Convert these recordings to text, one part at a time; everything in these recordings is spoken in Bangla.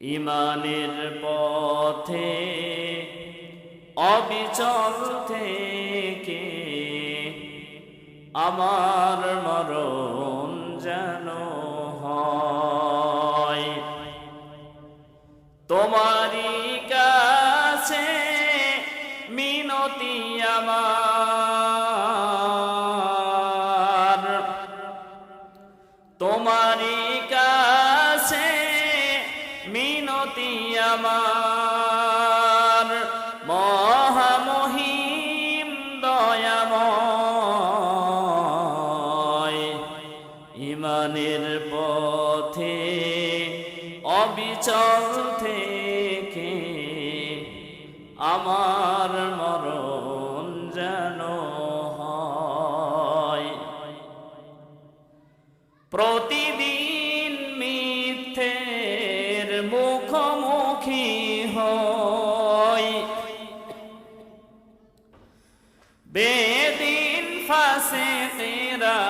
ইমানের পথে অবিচল থেকে আমার মরণ যেন হয়। তোমারই কাছে মিনতি আমার। তোমারই আমার মহামহিম দয়াময়। ইমানের পথে অবিচল থেকে আমার মরণ মুখোমুখি হই। বেদিন ফাঁসে তেরা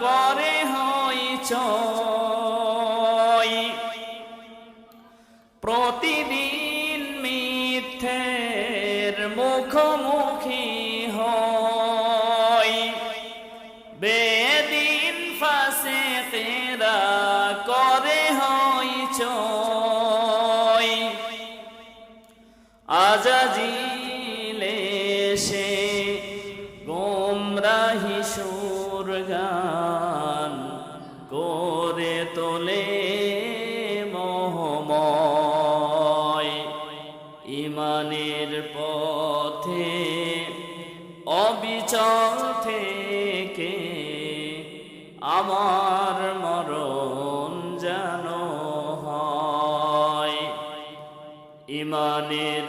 করে হই চয় প্রতিদিন মিথ্যের মুখোমুখি হই। বেদিন ফাঁসে তেরা আজাজিলে সে গোমরাহি সুর গান করে তোলে মোহময়। ইমানের পথে, অবিচল থেকে আমার মরণ যেন হয়। ইমানের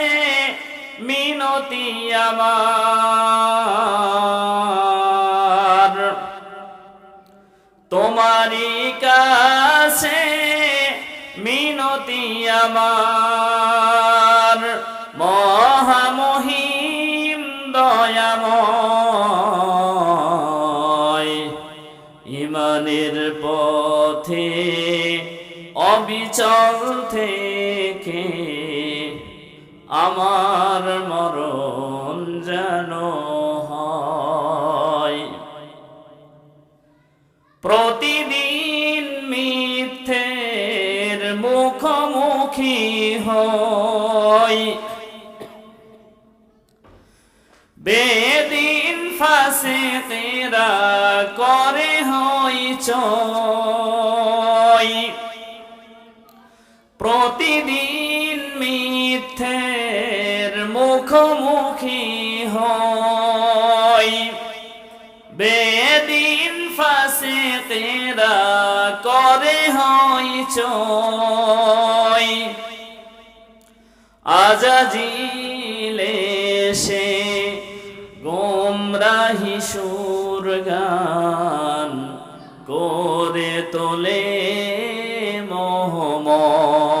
মিনতি আমার। তোমারই কাছে মিনতি আমার। মহামহিম দয়াময়। ইমানের পথে অবিচল থেকে আমার মরণ যেন হয়। প্রতিদিন মিথ্যের মুখোমুখি হই। বেদিন ফাঁসে তেরা করে হই চয় প্রতিদিন মিথ্যের মুখোমুখি হই। বেদিন ফাঁসে তেরা করে হই চয় আজাজিলে সে গোমরাহি সুর গান করে তোলে মোহময়।